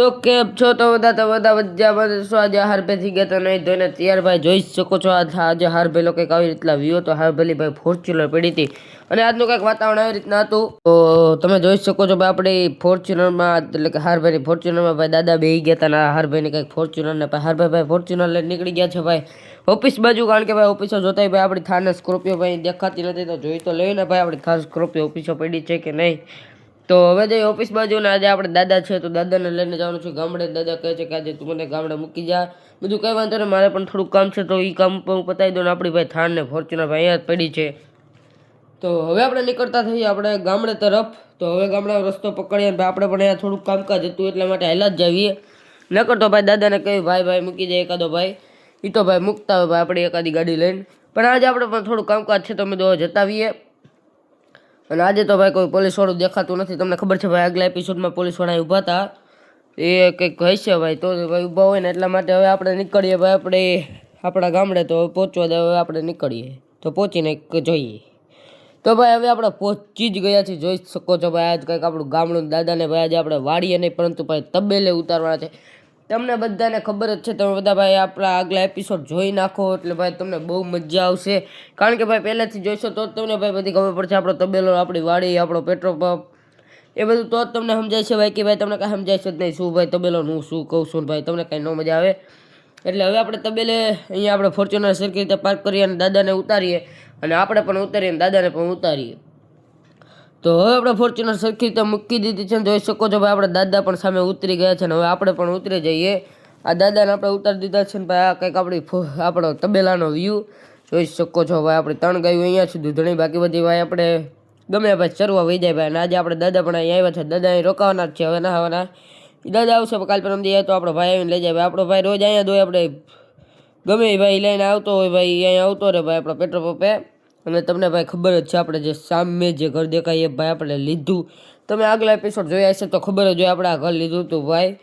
તો કેમ છો તો બધા તો બધા વચ્ચા બધા શું આજે હાર પે થઈ ગયા તો નહીં ધોઈને તૈયાર ભાઈ જોઈ શકો છો. આજ આજે હાર ભાઈ કંઈક આવી રીતના વ્યૂ તો હાર ભલી ભાઈ ફોર્ચ્યુનર પડી હતી. અને આજનું કંઈક વાતાવરણ આવી રીતના હતું. તો તમે જોઈ શકો છો ભાઈ આપણે ફોર્ચ્યુનરમાં એટલે કે હારભાઈની ફોર્ચ્યુનરમાં ભાઈ દાદા બેહી ગયા હતા અને આ હારભાઈને કંઈક ફોર્ચ્યુનર ને ભાઈ હારભાઈ ભાઈ ફોર્ચ્યુનર લઈને નીકળી ગયા છે ભાઈ. ઓફિસ બાજુ કારણ કે ભાઈ ઓફિસો જોતા ભાઈ આપણી થાર સ્કોર્પિયો ભાઈ દેખાતી નથી. તો જોઈ તો લઈને ભાઈ આપણી થાર સ્કોર્પિયો ઓફિસો પડી છે કે નહીં. તો હવે જઈ ઓફિસ બાજુ ને આજે આપણે દાદા છે તો દાદાને લઈને જવાનું છે ગામડે. દાદા કહે છે કે આજે તું મને ગામડે મૂકી જા. બધું કંઈ વાંધો ને મારે પણ થોડુંક કામ છે તો એ કામ પણ પતાવી દો ને આપણી ભાઈ થાર ને ફોર્ચ્યુનર ભાઈ અહીંયા જ પડી છે. તો હવે આપણે નીકળતા થઈએ આપણે ગામડે તરફ. તો હવે ગામડા રસ્તો પકડીએ ભાઈ આપણે પણ અહીંયા થોડુંક કામકાજ હતું એટલા માટે હેલા જ જઈએ નકર તો ભાઈ દાદાને કહ્યું, ભાઈ ભાઈ, મૂકી જાય એકાદો ભાઈ. એ તો ભાઈ મૂકતા હોય ભાઈ, આપણે એકાદી ગાડી લઈને. પણ આજે આપણે પણ થોડું કામકાજ છે તો અમે દો જતાવીએ અને આજે તો ભાઈ કોઈ પોલીસવાળું દેખાતું નથી. તમને ખબર છે ભાઈ આગલા એપિસોડમાં પોલીસવાળા ઊભા હતા. એ કંઈક હશે ભાઈ, તો ભાઈ ઊભા હોય ને એટલા માટે હવે આપણે નીકળીએ ભાઈ, આપણે આપણા ગામડે તો પહોંચવા દે, હવે આપણે નીકળીએ. તો પહોંચીને જોઈએ. તો ભાઈ હવે આપણે પહોંચી જ ગયા છીએ, જોઈ શકો છો ભાઈ, આજ કંઈક આપણું ગામડું દાદાને ભાઈ આજે આપણે વાડીએ નહીં, પરંતુ ભાઈ તબેલે ઉતારવાના છે. તમને બધાને ખબર જ છે, તમે બધા ભાઈ આપણા આગલા એપિસોડ જોઈ નાખો એટલે ભાઈ તમને બહુ મજા આવશે. કારણ કે ભાઈ પહેલેથી જોઈશો તો જ તમને ભાઈ બધી ખબર પડશે, આપણો તબેલો, આપણી વાડી, આપણો પેટ્રોલ પંપ. એ બધું તો જ તમને સમજાય છે ભાઈ, કે ભાઈ તમને કાંઈ સમજાય છે જ નહીં. શું ભાઈ તબેલો હું શું કહું છું ભાઈ, તમને કાંઈ ન મજા આવે. એટલે હવે આપણે તબેલે અહીંયા આપણે ફોર્ચ્યુનર સરખી રીતે પાર્ક કરીએ અને દાદાને ઉતારીએ. અને આપણે પણ ઉતારીએ અને દાદાને પણ ઉતારીએ. તો હવે આપણે ફોર્ચ્યુનર સરખી રીતે મૂકી દીધી છે જોઈ શકો છો ભાઈ, આપણે દાદા પણ સામે ઉતરી ગયા છે ને હવે આપણે પણ ઉતરી જઈએ. આ દાદાને આપણે ઉતારી દીધા છે ને ભાઈ, આ કંઈક આપણી આપણો તબેલાનો વ્યૂ જોઈ શકો છો ભાઈ, આપણે ત્રણ ગાયું અહીંયા સુધી ધણી બાકી બધી ભાઈ આપણે ગમે ભાઈ, ચરવા વહી જાય ભાઈ. અને આજે આપણે દાદા પણ અહીંયા આવ્યા છે, દાદા અહીં રોકાવાના જ છે, હવે ના હવાના દાદા આવશે કાલ પરમ દી તો આપણો ભાઈ આવીને લઈ જાય ભાઈ. આપણો ભાઈ રોજ અહીંયા દોય આપણે ગમે ભાઈ લઈને આવતો હોય, ભાઈ અહીંયા આવતો રહે ભાઈ, આપણા પેટ્રોલ પંપે. અને તમને ભાઈ ખબર જ છે, આપણે જે સામે જે ઘર દેખાય એ ભાઈ આપણે લીધું. તમે આગલા એપિસોડ જોયા હશે તો ખબર જ હોય આપણે આ ઘર લીધું હતું ભાઈ.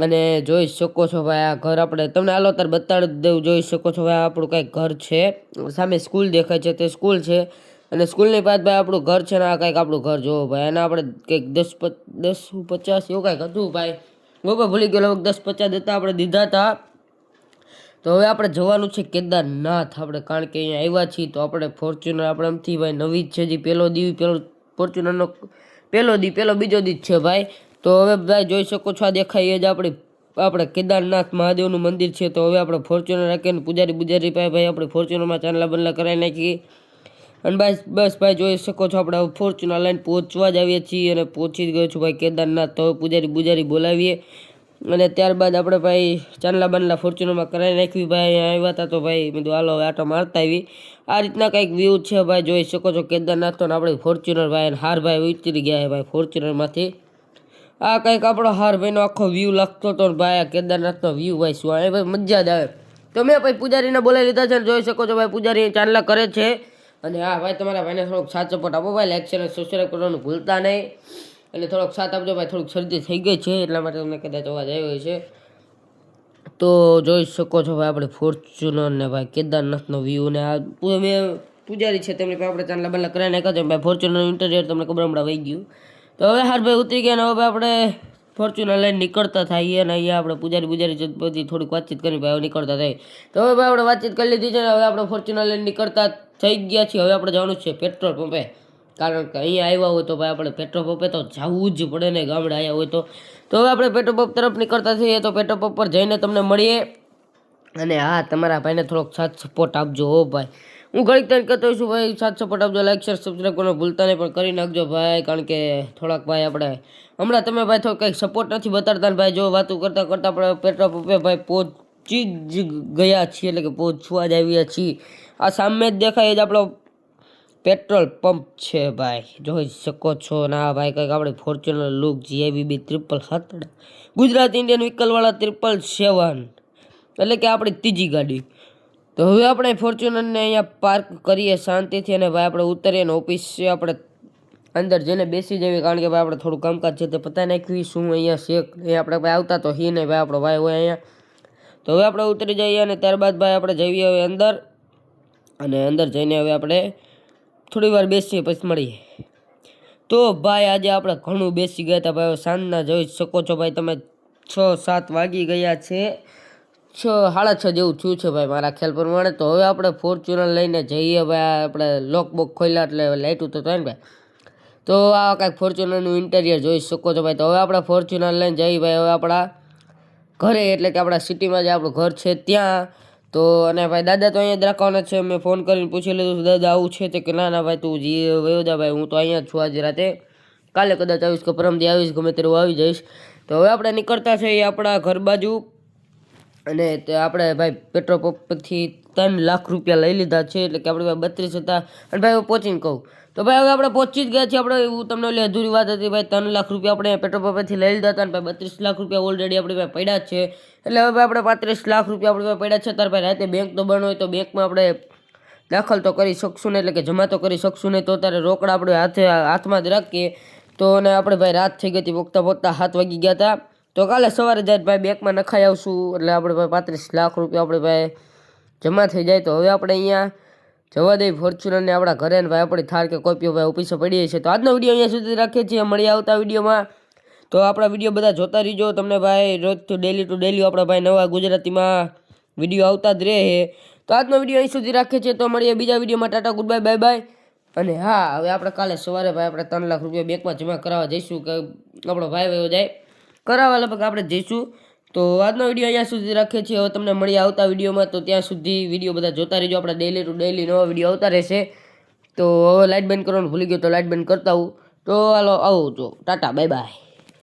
અને જોઈ શકો છો ભાઈ આ ઘર આપણે, તમને હાલો તાર બતાડી દઉં, જોઈ શકો છો ભાઈ આપણું કંઈક ઘર છે. સામે સ્કૂલ દેખાય છે, તે સ્કૂલ છે. અને સ્કૂલની પાસે ભાઈ આપણું ઘર છે ને આ કાંઈક આપણું ઘર જોવો ભાઈ. અને આપણે કંઈક દસ દસ પચાસ એવું કાંઈક હતું ભાઈ. ગોપા ભૂલી ગયો, લગભગ દસ પચાસ હતા, આપણે દીધા હતા. તો હવે આપણે જવાનું છે કેદારનાથ આપણે, કારણ કે અહીંયા આવ્યા છીએ તો આપણે ફોર્ચ્યુનર આપણે આમથી ભાઈ, નવી જ છે જે પહેલો દી, પેલો ફોર્ચ્યુનરનો પહેલો દી પહેલો બીજો દી છે ભાઈ. તો હવે ભાઈ, જોઈ શકો છો આ દેખાય જ આપણી, આપણે કેદારનાથ મહાદેવનું મંદિર છે. તો હવે આપણે ફોર્ચ્યુનર રાખીને પૂજારી પૂજારી પાસે ભાઈ આપણે ફોર્ચ્યુનરમાં ચાંદલા બંદલા કરાવી નાખીએ. અને બસ બસ ભાઈ, જોઈ શકો છો આપણે ફોર્ચ્યુનર લઈને પહોંચવા જ આવીએ છીએ અને પહોંચી જ ગયો છું ભાઈ કેદારનાથ. તો પૂજારી પૂજારી બોલાવીએ. અને ત્યારબાદ આપણે ભાઈ ચાંદલા બાંદલા ફોર્ચ્યુનરમાં કરાવી નાખવી ભાઈ આવ્યા હતા તો ભાઈ મેં હાલો આટો મારતા આવી. આ રીતના કંઈક વ્યૂ છે ભાઈ, જોઈ શકો છો કેદારનાથ તો આપણે ફોર્ચ્યુનર ભાઈ અને હાર ભાઈ ઉતરી ગયા છે ભાઈ ફોર્ચ્યુનરમાંથી. આ કંઈક આપણો હાર ભાઈનો આખો વ્યૂ લાગતો હતો ભાઈ, આ કેદારનાથનો વ્યૂ ભાઈ શું આવે ભાઈ મજા જ આવે. તો મેં ભાઈ પૂજારીને બોલાવી લીધા છે જોઈ શકો છો ભાઈ, પૂજારી ચાંદલા કરે છે. અને હા, ભાઈ, તમારા ભાઈને થોડોક સાચો સપોર્ટ આપો ભાઈ લાઈક સબસ્ક્રાઈબ કરવાનું ભૂલતા નહીં. અને થોડોક સાથ આપજો ભાઈ, થોડુંક શરદી થઈ ગઈ છે, એટલા માટે તમને કદાચ અવાજ આવ્યો છે તો જોઈ શકો છો ભાઈ, આપણે ફોર્ચ્યુનર ને ભાઈ કેદારનાથનો વ્યૂ ને આ મેં પૂજારી છે તેમની આપણે ચાંદલા બાંદલા કરાવી નાખ્યા છે ભાઈ ફોર્ચ્યુનર ઇન્ટરવ્યુ તમને ખબર હમણાં વહી ગયું. તો હવે હાર ભાઈ ઉતરી ગયા ને હવે આપણે ફોર્ચ્યુનર લઈને નીકળતા થઈએ અને અહીંયા આપણે પૂજારી પૂજારી પછી થોડીક વાતચીત કરી ભાઈ હવે નીકળતા થાય. તો હવે ભાઈ આપણે વાતચીત કરી લીધી છે ને હવે આપણે ફોર્ચ્યુનર લઈને નીકળતા થઈ ગયા છીએ. હવે આપણે જવાનું છે પેટ્રોલ પંપે કારણ કે અહીંયા આવ્યા હોય તો ભાઈ આપણે પેટ્રોલ પંપે તો જવું જ પડે ને ગામડે આવ્યા હોય તો. તો હવે આપણે પેટ્રોલ પંપ તરફ નીકળતા થઈએ તો પેટ્રોલ પંપ પર જઈને તમને મળીએ. અને હા, તમારા ભાઈને થોડોક સાથ સપોર્ટ આપજો હો ભાઈ. હું ઘડીક તને કહેતો હોઈશું ભાઈ, સાથ સપોર્ટ આપજો લાઈક શેર સબસ્ક્રાઈબ કરવાનું ભૂલતા નહીં, પણ કરી નાખજો ભાઈ, કારણ કે થોડાક ભાઈ આપણે હમણાં તમે ભાઈ થોડું કંઈક સપોર્ટ નથી બતાડતા ભાઈ, જો વાતો કરતાં કરતાં આપણે પેટ્રોલ પંપે ભાઈ પહોંચી જ ગયા છીએ, એટલે કે પહોંચવા જ આવ્યા છીએ. આ સામે જ દેખાય જ આપણો પેટ્રોલ પંપ છે ભાઈ. જોઈ શકો છો. ના ભાઈ કંઈક આપણે Fortuner look G I B B triple સત્તર ગુજરાત ઇન્ડિયન વ્હીકલવાળા ત્રિપલ સેવન એટલે કે આપણી ત્રીજી ગાડી. તો હવે આપણે ફોર્ચ્યુનરને અહીંયા પાર્ક કરીએ શાંતિથી અને ભાઈ આપણે ઉતરીએ ને ઓફિસ છે આપણે અંદર જઈને બેસી જઈએ. કારણ કે ભાઈ આપણે થોડું કામકાજ છે તે પતા નાખ્યું શું અહીંયા છે એ આપણે ભાઈ આવતા તો હી નહીં ભાઈ. આપણો ભાઈ હોય અહીંયા. તો હવે આપણે ઉતરી જઈએ અને ત્યારબાદ ભાઈ આપણે જઈએ હવે અંદર. અને અંદર જઈને હવે આપણે થોડી વાર બેસીએ પછી મળીએ. તો ભાઈ, આજે આપણે ઘણું બેસી ગયા હતા ભાઈ. સાંજના જોઈ શકો છો ભાઈ, તમે છ, સાત વાગી ગયા છે. છ, સાડા છ જેવું થયું છે ભાઈ મારા ખ્યાલ પ્રમાણે. તો હવે આપણે ફોર્ચ્યુનર લઈને જઈએ ભાઈ. આપણે લોકબોક ખોલ્યા એટલે લાઇટું તો થાય ને ભાઈ. તો આ કાંઈક ફોર્ચ્યુનરનું ઇન્ટેરિયર જોઈ શકો છો ભાઈ. તો હવે આપણે ફોર્ચ્યુનર લઈને જઈએ ભાઈ. હવે આપણા ઘરે, એટલે કે આપણા સિટીમાં જે આપણું ઘર છે, ત્યાં તો અને ભાઈ દાદા તો અહીંયા જ રાખવાના છે. મેં ફોન કરીને પૂછી લીધું દાદા, આવું છે તે કે ના ના, ભાઈ, તું જી વયો જા ભાઈ હું તો અહીંયા જ છું આજે રાતે. કાલે કદાચ આવીશ કે પરમદી આવીશ, ગમે ત્યારે આવી જઈશ. તો હવે આપણે નીકળતા છે એ આપણા ઘર બાજુ. અને તે આપણે ભાઈ પેટ્રોલ પંપથી ત્રણ લાખ રૂપિયા લઈ લીધા છે, એટલે કે આપણે ભાઈ બત્રીસ હતા. અને ભાઈ હું પહોંચીને કહું તો ભાઈ હવે આપણે પહોંચી જ ગયા છીએ આપણે, એવું તમને ઓલી અધૂરી વાત હતી, ભાઈ ત્રણ લાખ રૂપિયા આપણે પેટ્રોલ પંપેથી લઈ લીધા હતા અને ભાઈ બત્રીસ લાખ રૂપિયા ઓલરેડી આપણે ભાઈ પડ્યા છે. એટલે હવે ભાઈ આપણે પાંત્રીસ લાખ રૂપિયા આપણે ભાઈ પડ્યા છે ત્યારે ભાઈ રાતે બેંક તો બંધ હોય તો બેંકમાં આપણે દાખલ તો કરી શકશું નહીં એટલે કે જમા તો કરી શકશું નહીં તો ત્યારે રોકડા આપણે હાથે, હાથમાં જ રાખીએ. તો અને આપણે ભાઈ રાત થઈ ગઈ હતી પોગતા પોગતા હાથ વાગી ગયા હતા. તો કાલે સવારે જાય ભાઈ બેંકમાં નખાઈ આવશું, એટલે આપણે ભાઈ પાંત્રીસ લાખ રૂપિયા આપણે ભાઈ જમા થઈ જાય તો હવે આપણે અહીંયા જવા દઈ ફોર્ચ્યુનરને આપણા ઘરે ભાઈ, આપણી થાર કે કોપીઓ ભાઈ ઓફિસે પડીએ છીએ. તો આજનો વીડિયો અહીંયા સુધી રાખીએ છીએ. મળી આવતા વિડીયોમાં તો આપણા વીડિયો બધા જોતા રહીજો. તમને ભાઈ રોજ તો ડેલી ટુ ડેલી આપણા ભાઈ નવા ગુજરાતીમાં વીડિયો આવતા જ રહે. તો આજનો વીડિયો અહીં સુધી રાખીએ છીએ. તો મળીએ બીજા વિડીયોમાં tata good bye bye bye અને હા, હવે આપણે કાલે સવારે ભાઈ આપણે ત્રણ લાખ રૂપિયા બેંકમાં જમા કરાવવા જઈશું. કે આપણો ભાઈ વયો જાય. કરાવવા લગભગ આપણે જઈશું. તો આજનો વીડિયો અહીંયા સુધી રાખીએ છીએ હવે તમને મળી આવતા વિડીયોમાં, તો ત્યાં સુધી વીડિયો બધા જોતા રહેજો. આપણે ડેલી ટુ ડેલી નવા વીડિયો આવતા રહેશે. તો હવે લાઇટ બંધ કરવાનું ભૂલી ગયો તો લાઇટ બંધ કરતા હું તો હાલો આવું જો ટાટા બાય બાય